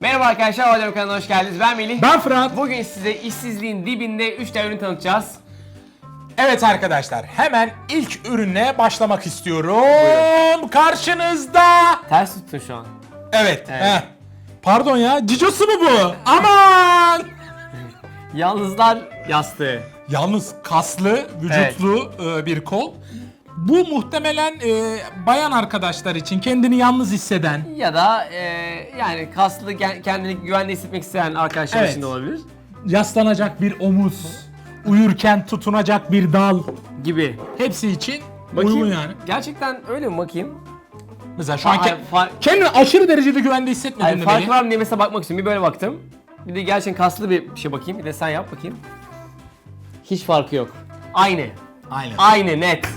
Merhaba arkadaşlar, Adem kanalına hoş geldiniz. Ben Melih. Ben Fırat. Bugün size işsizliğin dibinde 3 tane ürün tanıtacağız. Evet arkadaşlar hemen ilk ürüne başlamak istiyorum. Karşınızda. Ters tuttun şu an. Evet. Evet. heh. Pardon ya cicosu mu bu? Aman. Yalnızlar yastığı. Yalnız kaslı, vücutlu e, bir kol. Bu muhtemelen e, bayan arkadaşlar için kendini yalnız hisseden, Ya da e, yani kaslı gen- kendini güvende hissetmek isteyen arkadaşlar Evet. için de olabilir. yaslanacak bir omuz, uyurken tutunacak bir dal. Gibi. Hepsi için Bakayım. uygun yani. Gerçekten öyle mi bakayım? Mesela şu an Hayır, ke- far- kendini aşırı derecede güvende hissetmedin Hayır, mi fark beni? var mı diye mesela bakmak istiyorum. Bir böyle baktım. Bir de gerçekten kaslı bir şey bakayım. Bir de sen yap bakayım. Hiç farkı yok. Aynı. Aynen. Aynı net.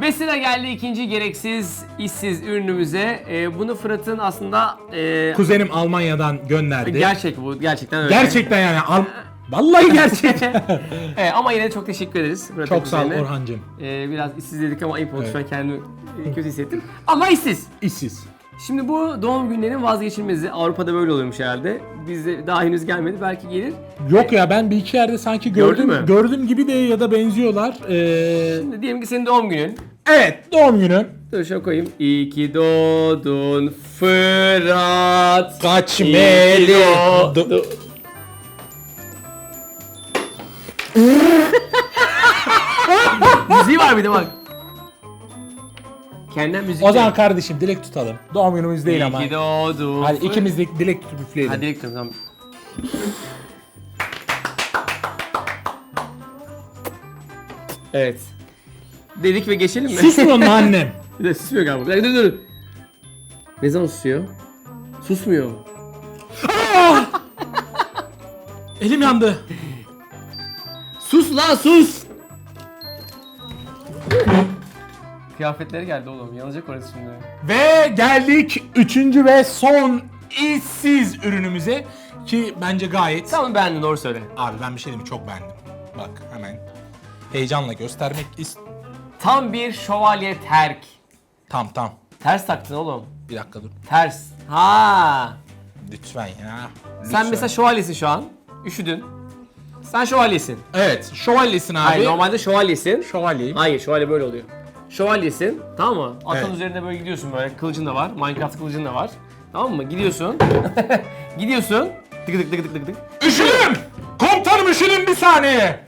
Ve sıra geldi ikinci gereksiz işsiz ürünümüze. Ee, bunu Fırat'ın aslında e, Kuzenim Almanya'dan gönderdi. gerçek bu gerçekten öyle. Gerçekten yani. Al... Vallahi gerçekten. Evet, ama yine de çok teşekkür ederiz. Fırat'ın Çok sağ ol. Orhancığım. Ee, biraz işsiz dedik ama ayıp oldu Evet. şu an kendimi e, kötü hissettim. Ama işsiz. İşsiz. Şimdi bu doğum günlerinin vazgeçilmezi. Avrupa'da böyle oluyormuş herhalde. Bizde daha henüz gelmedi. Belki gelir. Yok ya ben bir iki yerde sanki Gördün gördüm. mü? Gördüm gibi de ya da benziyorlar. Ee, Şimdi diyelim ki senin doğum günün. evet doğum günüm. Dur şöyle koyayım. İyi ki doğdun Fırat. Kaç İyi meli. ki doğdu. Müziği var bir de bak. Kendinden müzik. O zaman kardeşim dilek tutalım. Doğum günümüz değil İyi ama. ki doğdun. Hadi ikimiz de dilek tutup üfleyelim. Hadi direkt tamam. Evet. Dedik ve geçelim mi? Susmuyor mu annem? Bir de susmuyor galiba. Bir dakika, dur dur. Ne zaman susuyor? Susmuyor. Elim yandı. Sus lan sus! Kıyafetleri geldi oğlum. Yanacak orası şimdi. Ve geldik üçüncü ve son işsiz ürünümüze. Ki bence gayet... Tamam beğendin doğru söyle. Abi ben bir şey diyeyim mi? çok beğendim. Bak hemen heyecanla göstermek ist... Tam bir şövalye terk. Tam tam. Ters taktın oğlum. Bir dakika dur. Ters. Ha. Lütfen ya. Sen Lütfen. mesela şövalyesin şu an. Üşüdün. Sen şövalyesin. Evet, şövalyesin abi. Hayır normalde şövalyesin. Şövalyeyim. Hayır şövalye böyle oluyor. Şövalyesin tamam mı? Atın Evet. üzerinde böyle gidiyorsun böyle kılıcın da var. Minecraft kılıcın da var. Tamam mı? Gidiyorsun. gidiyorsun. Tık tık tık tık tık tık. Üşüdüm! Komutanım üşüdüm bir saniye.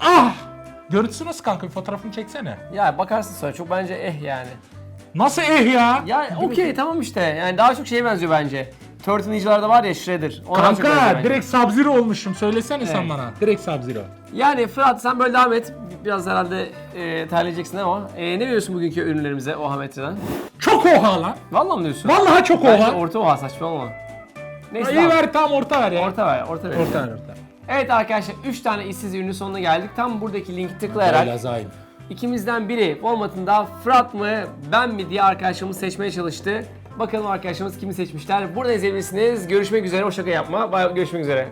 Ah! Görüntüsü nasıl kanka? Bir fotoğrafını çeksene. Ya bakarsın sonra çok bence eh yani. Nasıl eh ya? Ya okey tamam işte. Yani daha çok şeye benziyor bence. Turtle Ninja'larda var ya Shredder. Ona daha çok benziyor Kanka bence. direkt Sub-Zero olmuşum. Söylesene sen Evet. bana. Direkt Sub-Zero. Yani Fırat sen böyle devam et. Biraz herhalde e, terleyeceksin ama. E, ne diyorsun bugünkü ürünlerimize oha metreden? Çok oha lan. Vallahi mı diyorsun? Vallahi çok Bence oha. orta oha saçmalama. Neyse İyi tamam. ver tam orta ver ya. Orta ver, orta ver. Orta ver orta. Evet arkadaşlar 3 tane işsiz ürünün sonuna geldik. Tam buradaki linki tıklayarak ikimizden biri Walmart'ında Fırat mı ben mi diye arkadaşımız seçmeye çalıştı. Bakalım arkadaşımız kimi seçmişler. Burada izleyebilirsiniz. Görüşmek üzere. O şaka yapma. Bay- Görüşmek üzere.